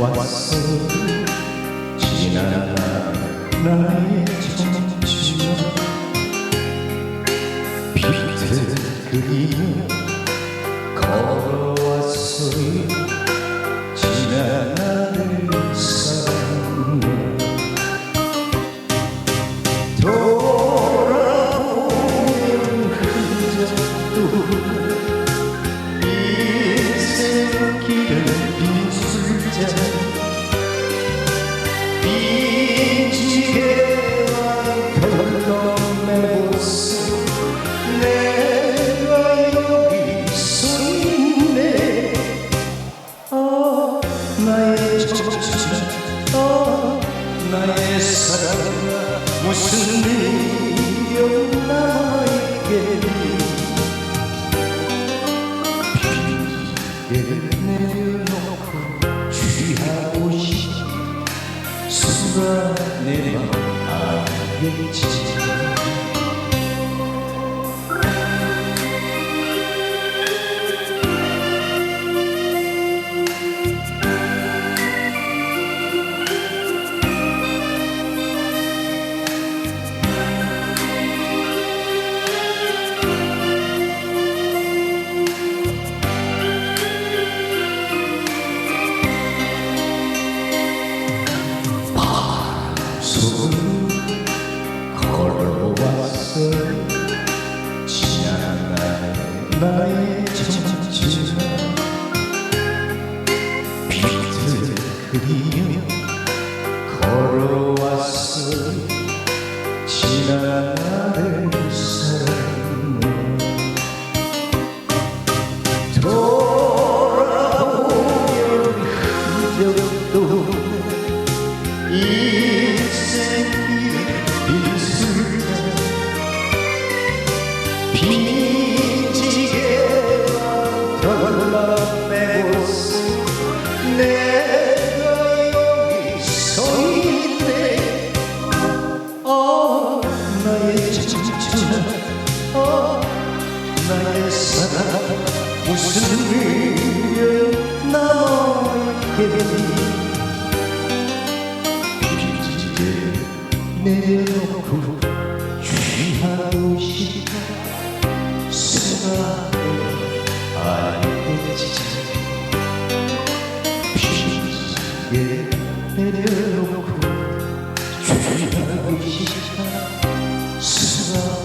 왔어. 지난 나의 청춘 빛을 그리며 나의 사랑아 무슨 미련 나에게? 비를 내려놓고 취하고 싶 수가 내맘 알겠지 나를 사랑 나의 사랑 무슨 일을 남아있겠니 빚을 내려놓고 귀한 옷이가 생각해 알겠지 빚을 내려놓고 귀한 옷이가 생각해